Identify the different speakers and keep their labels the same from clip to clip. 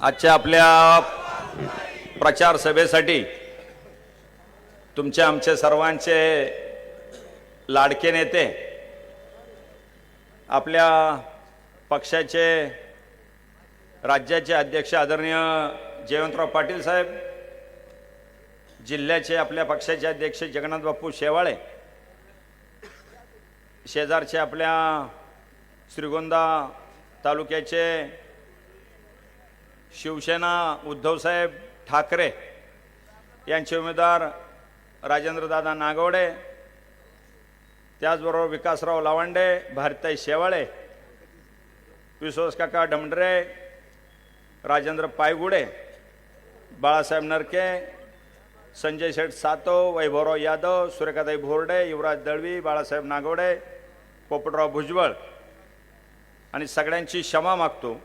Speaker 1: आजच्या आपल्या प्रचार सभेसाठी तुमचे आमचे सर्वांचे लाडके नेते आपल्या पक्षाचे राज्याचे अध्यक्ष आदरणीय जयवंतराव पाटील साहेब जिल्ह्याचे आपल्या पक्षाचे अध्यक्ष जगन्नाथ बापू शेवाळे शेजारचे आपल्या श्रीगोंदा तालुक्याचे शिवसेना उद्धवसाहेब ठाकरे यांचे उमेदवार राजेंद्रदादा नागवडे त्याचबरोबर विकासराव लावांडे भारताई शेवाळे विश्वासकाका डमडरे राजेंद्र पायगुडे बाळासाहेब नरके संजय शेठ सातव वैभवराव यादव सूर्यकाताई भोरडे युवराज दळवी बाळासाहेब नागवडे पोपटराव भुजबळ. आणि सगळ्यांची क्षमा मागतो.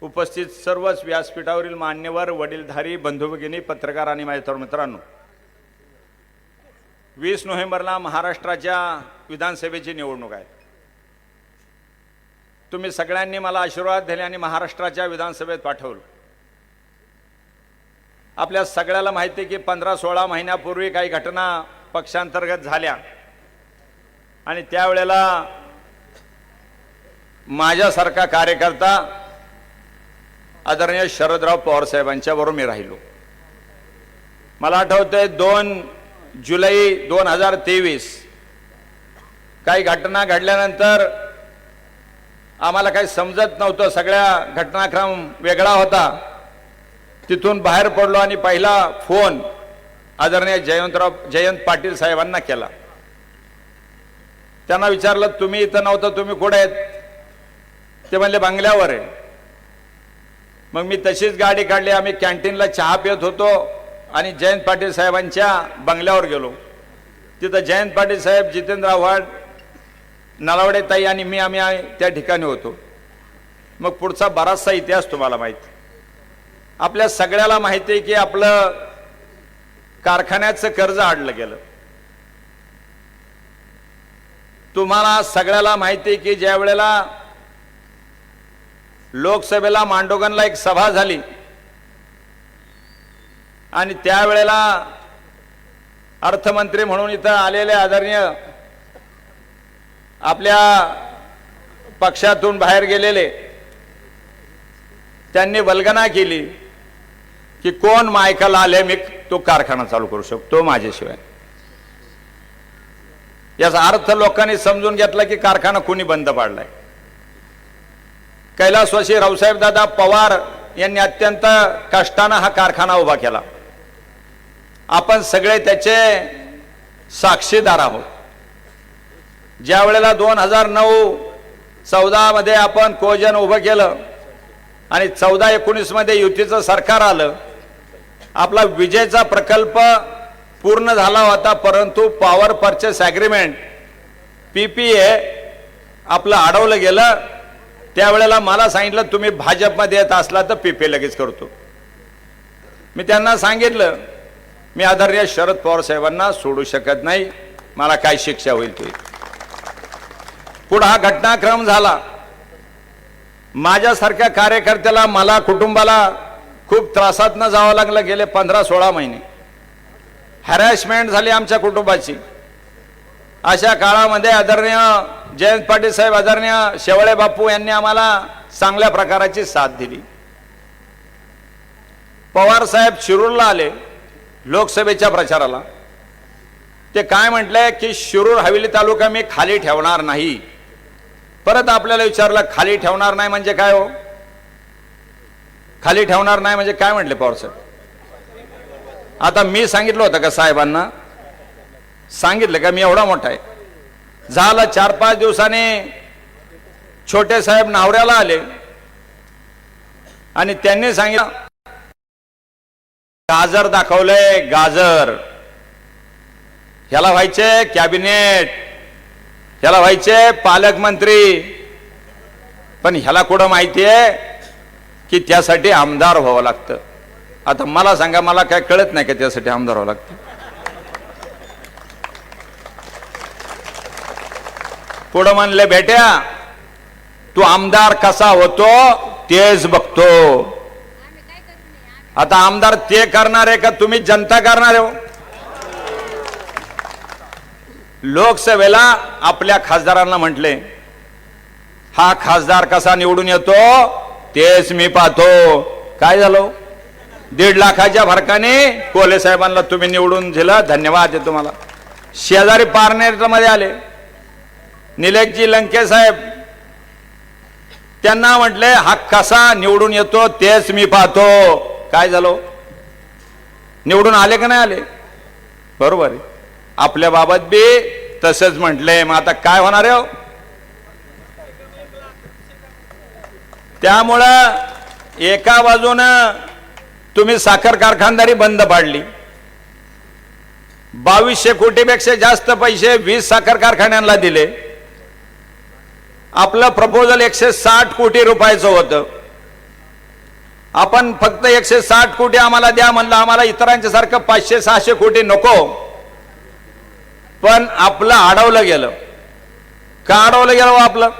Speaker 1: उपस्थित सर्वच व्यासपीठावरील मान्यवर वडीलधारी बंधुभगिनी पत्रकार आणि माझ्या तरुण मित्रांनो वीस नोव्हेंबरला महाराष्ट्राच्या विधानसभेची निवडणूक आहे. तुम्ही सगळ्यांनी मला आशीर्वाद दिले आणि महाराष्ट्राच्या विधानसभेत पाठवलं. आपल्या सगळ्याला माहिती आहे की पंधरा सोळा महिन्यापूर्वी काही घटना पक्षांतर्गत झाल्या. आणि त्यावेळेला माझ्यासारखा कार्यकर्ता आदरणीय शरदराव पवार साहेबांच्याबरोबर मी राहिलो. मला आठवतंय दोन जुलै दोन हजार तेवीस काही घटना घडल्यानंतर आम्हाला काही समजत नव्हतं. सगळ्या घटनाक्रम वेगळा होता. तिथून बाहेर पडलो आणि पहिला फोन आदरणीय जयंतराव जयंत पाटील साहेबांना केला. त्यांना विचारलं तुम्ही इथं नव्हतं तुम्ही कुठे आहेत? ते म्हणले बंगल्यावर आहे. मग मी तशीच गाडी काढली आम्ही कॅन्टीनला चहा पित होतो आणि जयंत पाटील साहेबांच्या बंगल्यावर गेलो. तिथं जयंत पाटील साहेब जितेंद्र आव्हाड नलावडे ताई आणि मी आम्ही त्या ठिकाणी होतो. मग पुढचा बराचसा इतिहास तुम्हाला माहिती. आपल्या सगळ्याला माहिती आहे की आपलं कारखान्याचं कर्ज आडलं गेलं. तुम्हाला सगळ्याला माहिती आहे की ज्या वेळेला लोकसभेला मांडोगनला एक सभा झाली. आणि त्यावेळेला अर्थमंत्री म्हणून इथं आलेले आदरणीय आपल्या पक्षातून बाहेर गेलेले त्यांनी वल्गना केली की कोण मायकल आले मी तो कारखाना चालू करू शकतो माझ्याशिवाय. याचा अर्थ लोकांनी समजून घेतला की कारखाना कोणी बंद पाडलाय. कैलासवासी रावसाहेबदादा पवार यांनी अत्यंत कष्टानं हा कारखाना उभा केला. आपण सगळे त्याचे साक्षीदार आहोत. ज्या वेळेला दोन हजार नऊ चौदामध्ये आपण कोजन उभं केलं आणि चौदा एकोणीसमध्ये युतीचं सरकार आलं आपला विजेचा प्रकल्प पूर्ण झाला होता परंतु power purchase agreement P P A आपलं अडवलं गेलं. त्यावेळेला मला सांगितलं तुम्ही भाजपमध्ये येत असला तर पी पी लगेच करतो. मी त्यांना सांगितलं मी आदरणीय शरद पवार साहेबांना सोडू शकत नाही मला काय शिक्षा होईल ते? पुढे हा घटनाक्रम झाला. माझ्यासारख्या कार्यकर्त्याला मला कुटुंबाला खूप त्रासात जावं लागलं गेले पंधरा सोळा महिने. हॅरॅशमेंट झाली आमच्या कुटुंबाची. अशा काळामध्ये आदरणीय जयंत पाटील साहेब आदरणीय शेवळे बापू यांनी आम्हाला चांगल्या प्रकाराची साथ दिली. पवार साहेब शिरूरला आले लोकसभेच्या प्रचाराला. ते काय म्हटलंय की शिरूर हवेली तालुका मी खाली ठेवणार नाही. परत आपल्याला विचारलं खाली ठेवणार नाही म्हणजे काय हो? खाली ठेवणार नाही म्हणजे काय? म्हटले पवार साहेब. आता मी सांगितलं होतं का साहेबांना सांगितलं का? मी एवढा मोठा आहे. झालं चार पाच दिवसांनी छोटे साहेब नावऱ्याला आले. आणि त्यांनी सांगितलं गाजर दाखवलंय गाजर. ह्याला व्हायचे कॅबिनेट. ह्याला व्हायचे पालकमंत्री. पण ह्याला कुठं माहिती आहे? की त्यासाठी आमदार व्हावं लागतं. आता मला सांगा मला काय कळत नाही का त्यासाठी आमदार व्हावं लागतं? पुढं म्हणले बेट्या तू आमदार कसा होतो तेच बघतो. आता आमदार ते करणार आहे का तुम्ही जनता करणार आहे हो? लोकसभेला आपल्या खासदारांना म्हटले हा खासदार कसा निवडून येतो तेच मी पाहतो. काय झालं? दीड लाखाच्या फरकाने कोले साहेबांना तुम्ही निवडून दिलं. धन्यवाद आहे तुम्हाला. शेजारी पारनेरमध्ये आले. निलेशजी लंके साहेब त्यांना म्हटले हा कसा निवडून येतो तेच मी पाहतो. काय झालो? निवडून आले का नाही आले? बरोबर आहे. आपल्या बाबत बी तसंच म्हटले मग आता काय होणार आहे हो? त्यामुळं एका बाजूनं तुम्ही साखर कारखानदारी बंद पाडली. बावीसशे कोटीपेक्षा जास्त पैसे वीस साखर कारखान्यांना दिले. आपलं प्रपोजल एकशे साठ कोटी रुपयाचं होतं. आपण फक्त एकशे साठ कोटी आम्हाला द्या म्हणलं आम्हाला इतरांच्या सारखं पाचशे सहाशे कोटी नको. पण आपलं अडवलं गेलं. का अडवलं गेलं हो आपलं?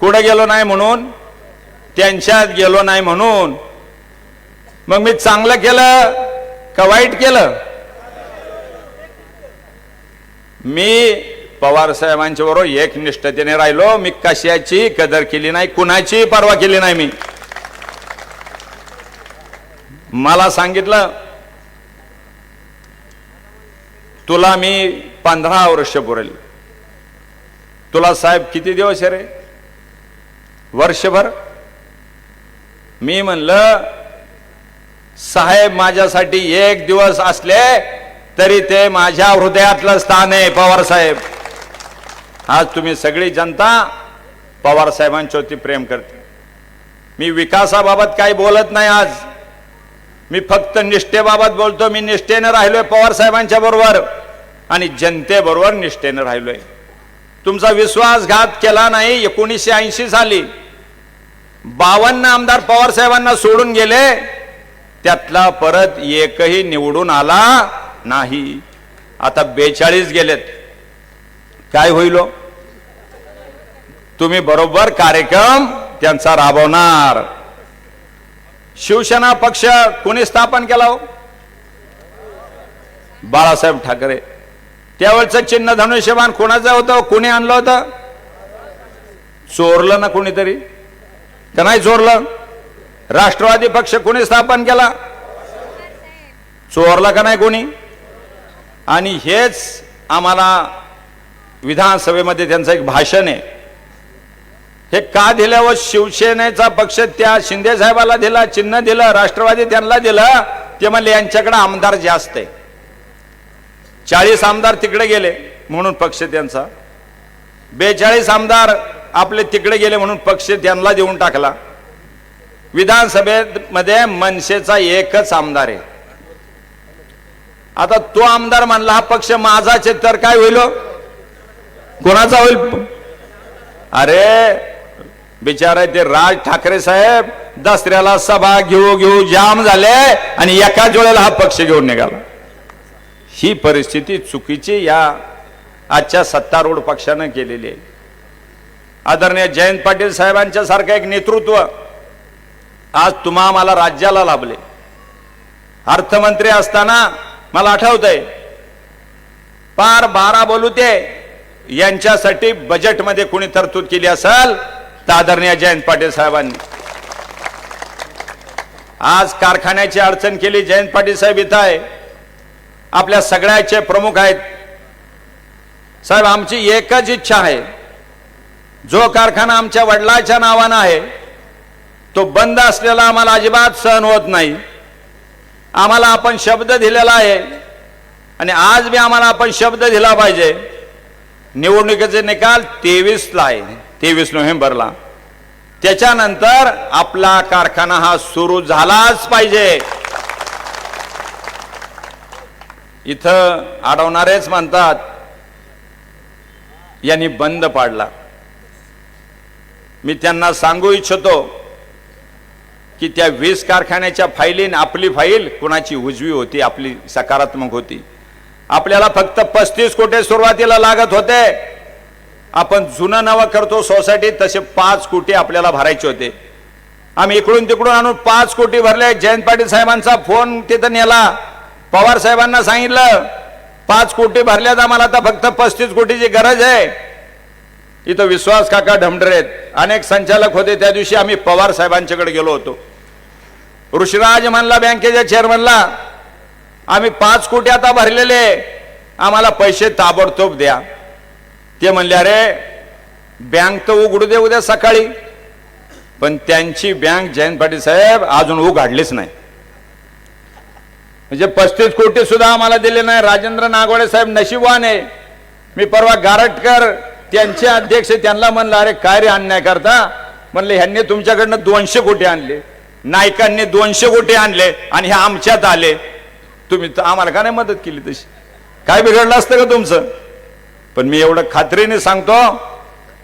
Speaker 1: कुठं गेलो नाही म्हणून? त्यांच्यात गेलो नाही म्हणून. मग मी चांगलं केलं का वाईट केलं? मी पवार साहेबांच्या बरोबर एक निष्ठतेने राहिलो. मी कशाची कदर केली नाही कुणाची परवा केली नाही मी. मला सांगितलं तुला मी पंधरा वर्ष पुरेल. तुला साहेब किती दिवस आहे रे? वर्षभर? मी म्हणलं साहेब माझ्यासाठी एक दिवस असले तरी ते माझ्या हृदयातलं स्थान आहे पवार साहेब. आज तुम्ही सगळी जनता पवार साहेबांच्यावरती प्रेम करते. मी विकासाबाबत काही बोलत नाही आज. मी फक्त निष्ठेबाबत बोलतो. मी निष्ठेनं राहिलोय पवार साहेबांच्या बरोबर आणि जनतेबरोबर निष्ठेनं राहिलोय. तुमचा विश्वासघात केला नाही. एकोणीसशे ऐंशी साली बावन्न आमदार पवार साहेबांना सोडून गेले. त्यातला परत एकही निवडून आला नाही. आता बेचाळीस गेलेत. काय होईल हो? तुम्ही बरोबर कार्यक्रम त्यांचा राबवणार. शिवसेना पक्ष कोणी स्थापन केला हो? बाळासाहेब ठाकरे. त्यावेळचं चिन्ह धनुष्यबाण कोणाचं होतं? कोणी आणलं होतं? चोरलं ना कोणीतरी? का नाही चोरलं? राष्ट्रवादी पक्ष कोणी स्थापन केला? चोरला का नाही कोणी? आणि हेच आम्हाला विधानसभेमध्ये त्यांचं एक भाषण आहे. हे का दिल्यावर शिवसेनेचा पक्ष त्या शिंदे साहेबाला दिला चिन्ह दिलं राष्ट्रवादी त्यांना दिलं ते म्हणले यांच्याकडे आमदार जास्त आहे. चाळीस आमदार तिकडे गेले म्हणून पक्ष त्यांचा. बेचाळीस आमदार आपले तिकडे गेले म्हणून पक्ष त्यांना देऊन टाकला. विधानसभेमध्ये मनसेचा एकच आमदार आहे. आता तो आमदार म्हणला हा पक्ष माझाच आहे तर काय होईल हो? कोणाचा होईल? अरे बिचारे ते राज ठाकरे साहेब दसऱ्याला सभा घेऊ घेऊ जाम झाले आणि एकाच वेळेला हा पक्ष घेऊन निघाला. ही परिस्थिती चुकीची या आजच्या सत्तारूढ पक्षानं केलेली आहे. आदरणीय जयंत पाटील साहेबांच्या सारखं एक नेतृत्व आज तुम्हा मला राज्याला लाभले. अर्थमंत्री असताना मला आठवतंय पार बारा बोलू ते यांच्यासाठी बजेटमध्ये कोणी तरतूद केली असेल तर आदरणीय जयंत पाटील साहेबांनी. आज कारखान्याची अडचण केली जयंत पाटील साहेब इथं आहे. आपल्या सगळ्याचे प्रमुख आहेत. साहेब आमची एकच इच्छा आहे. जो कारखाना आमच्या वडिलाच्या नावानं आहे तो बंद असलेला आम्हाला अजिबात सहन होत नाही. आम्हाला आपण शब्द दिलेला आहे आणि आज बी आम्हाला आपण शब्द दिला पाहिजे. निवडणुकीचे निकाल तेवीसला आहे. तेवीस नोव्हेंबरला. त्याच्यानंतर आपला कारखाना हा सुरू झालाच पाहिजे. इथं अडवणारेच म्हणतात यांनी बंद पाडला. मी त्यांना सांगू इच्छितो की त्या वीस कारखान्याच्या फाईलीन आपली फाईल कुणाची उजवी होती आपली सकारात्मक होती. आपल्याला फक्त पस्तीस कोटी सुरुवातीला लागत होते. आपण जुनं नवं करतो सोसायटी तसे पाच कोटी आपल्याला भरायचे होते. आम्ही इकडून तिकडून आणून पाच कोटी भरले. जयंत पाटील साहेबांचा फोन तिथं नेला. पवार साहेबांना सांगितलं पाच कोटी भरल्यात आम्हाला आता फक्त पस्तीस कोटीची गरज आहे. इथं विश्वास काका ढमढरेत अनेक संचालक होते. त्या दिवशी आम्ही पवार साहेबांच्याकडे गेलो होतो. ऋषिराज म्हणला बँकेच्या चेअरमनला आम्ही पाच कोटी आता भरलेले आम्हाला पैसे ताबडतोब द्या. ते म्हणले अरे बँक तर उघडू दे उद्या सकाळी. पण त्यांची बँक जयंत पाटील साहेब अजून उघडलीच नाही. म्हणजे पस्तीस कोटी सुद्धा आम्हाला दिले नाही. राजेंद्र नागवडे साहेब नशिबवान आहे. मी परवा गारटकर त्यांचे अध्यक्ष त्यांना म्हणलं अरे काय रे अन्याय करता? म्हणले ह्यांनी तुमच्याकडनं दोनशे कोटी आणले. नायकांनी दोनशे कोटी आणले आणि हे आमच्यात आले. तुम्ही आम्हाला का नाही मदत केली तशी? काय बिघडलं असतं का तुमचं? पण मी एवढं खात्रीने सांगतो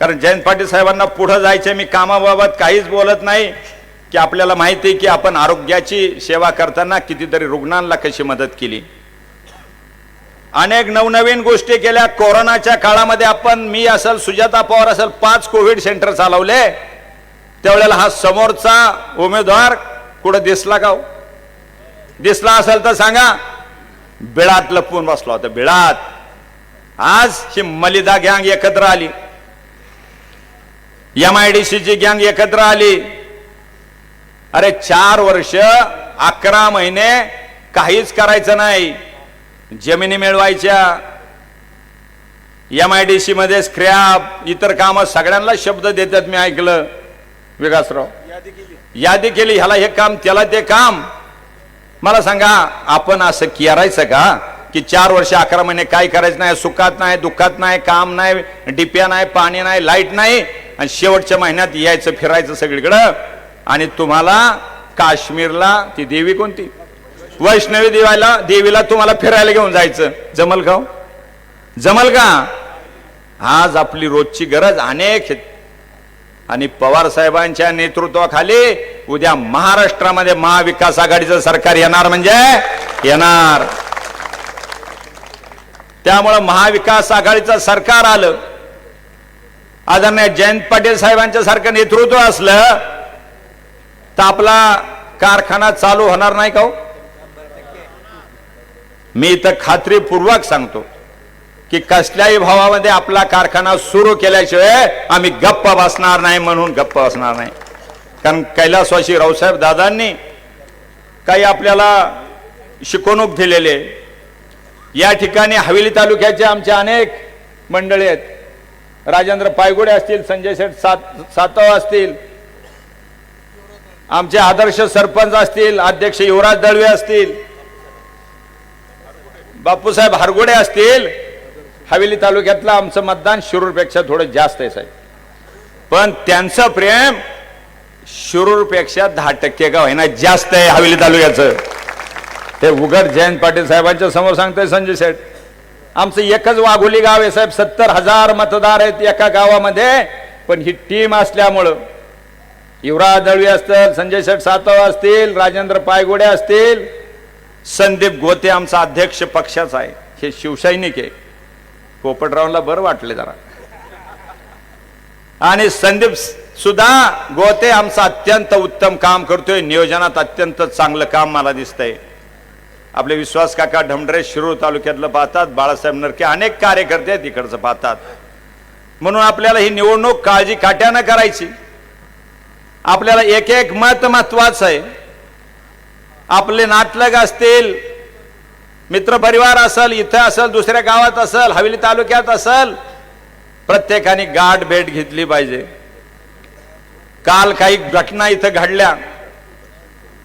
Speaker 1: कारण जयंत पाटील साहेबांना पुढं जायचे मी कामाबाबत काहीच बोलत नाही की आपल्याला माहिती आहे की आपण आरोग्याची सेवा करताना कितीतरी रुग्णांना कशी मदत केली. अनेक नवनवीन गोष्टी केल्या. कोरोनाच्या काळामध्ये आपण मी असेल सुजाता पवार असेल पाच कोविड सेंटर चालवले. त्यावेळेला हा समोरचा उमेदवार कुठं दिसला का हो? दिसला असेल तर सांगा बिळात लपवून बसला होता बिळात. आज ही मलिदा गँग एकत्र आली. एम आय डी सीची गँग एकत्र आली. अरे चार वर्ष अकरा महिने काहीच करायचं नाही. जमिनी मिळवायच्या. एम आय डी सी मध्ये स्क्रॅप इतर कामं सगळ्यांना शब्द देतात मी ऐकलं. विकासराव. यादी केली ह्याला हे काम त्याला ते काम. मला सांगा आपण असं करायचं का? की चार वर्ष अकरा महिने काय करायचं नाही सुखात नाही दुःखात नाही काम नाही डिप्या नाही पाणी नाही लाइट नाही आणि शेवटच्या महिन्यात यायचं फिरायचं सगळीकडं. आणि तुम्हाला काश्मीरला ती देवी कोणती? वैष्णवी देवाला देवीला तुम्हाला फिरायला घेऊन जायचं. जमल का हो? जमल का? आज आपली रोजची गरज अनेक आणि पवार साहेबांच्या नेतृत्वाखाली उद्या महाराष्ट्रामध्ये महाविकास आघाडीचं सरकार येणार म्हणजे येणार. त्यामुळं महाविकास आघाडीचं सरकार आलं. आदरणीय जयंत पाटील साहेबांच्या सारखं नेतृत्व असलं तर आपला कारखाना चालू होणार नाही का हो? मी इथं खात्रीपूर्वक सांगतो. की कसल्याही भावामध्ये आपला कारखाना सुरू केल्याशिवाय आम्ही गप्प बसणार नाही म्हणून गप्प बसणार नाही. कारण कैलासवाशी रावसाहेब दादांनी काही आपल्याला शिकवणूक दिलेले या ठिकाणी हवेली तालुक्याचे आमचे अनेक मंडळी आहेत. राजेंद्र पायगुडे असतील संजय शेठ सात सातव असतील आमचे आदर्श सरपंच असतील अध्यक्ष युवराज दळवे असतील बापूसाहेब हरगुडे असतील हवेली तालुक्यातलं आमचं मतदान शिरूरपेक्षा थोडं जास्त आहे साहेब. पण त्यांचं प्रेम शिरूरपेक्षा दहा टक्के का होईना जास्त आहे हवेली तालुक्याचं. ते उघड जयंत पाटील साहेबांच्या समोर सांगतोय संजय शेठ. आमचं एकच वाघोली गाव आहे साहेब. सत्तर हजार मतदार आहेत एका गावामध्ये पण ही टीम असल्यामुळं युवराज दळवी असतील संजय शेठ सातव असतील राजेंद्र पायगोडे असतील संदीप गोते आमचा अध्यक्ष पक्षाचा आहे. हे शिवसैनिक आहे. पोपटरावला बरं वाटले जरा. आणि संदीप सुद्धा गोते आमचं अत्यंत उत्तम काम करतोय. नियोजनात अत्यंत चांगलं काम मला दिसतंय. आपले विश्वास काका ढमढरे शिरूर तालुक्यातलं पाहतात. बाळासाहेब नरके अनेक कार्यकर्ते तिकडचं पाहतात. म्हणून आपल्याला ही निवडणूक काळजी काट्यानं करायची. आपल्याला एक एक मत महत्वाचं आहे. आपले नाटलग असतील मित्रपरिवार असेल इथं असेल दुसऱ्या गावात असेल हवेली तालुक्यात असेल प्रत्येकाने गाठ भेट घेतली पाहिजे. काल काही घटना इथं घडल्या.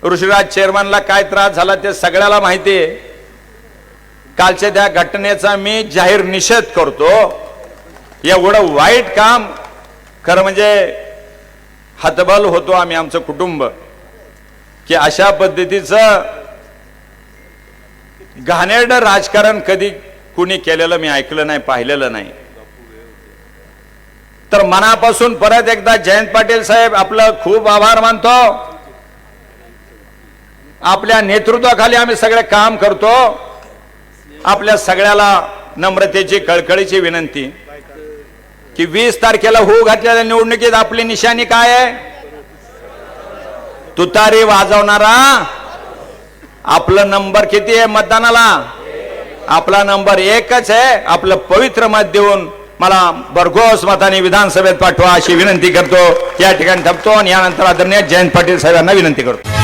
Speaker 1: ऋषीराज चेअरमनला काय त्रास झाला ते सगळ्याला माहिती आहे. कालच्या त्या घटनेचा मी जाहीर निषेध करतो. एवढं वाईट काम खरं म्हणजे हतबल होतो आम्ही आमचं कुटुंब. की अशा पद्धतीचं घाणेरडं राजकारण कधी कुणी केलेलं मी ऐकलं नाही पाहिलेलं नाही. तर मनापासून परत एकदा जयंत पाटील साहेब आपलं खूप आभार मानतो. आपल्या नेतृत्वाखाली आम्ही सगळे काम करतो. आपल्या सगळ्याला नम्रतेची कळकळीची विनंती. की वीस तारखेला होऊ घातलेल्या निवडणुकीत आपली निशाणी काय आहे? तुतारी वाजवणारा आपलं नंबर किती आहे मतदानाला? आपला नंबर एकच आहे. आपलं पवित्र मत देऊन मला भरघोस मताने विधानसभेत पाठवा अशी विनंती करतो. या ठिकाणी थांबतो आणि यानंतर आदरणीय जयंत पाटील साहेबांना विनंती करतो.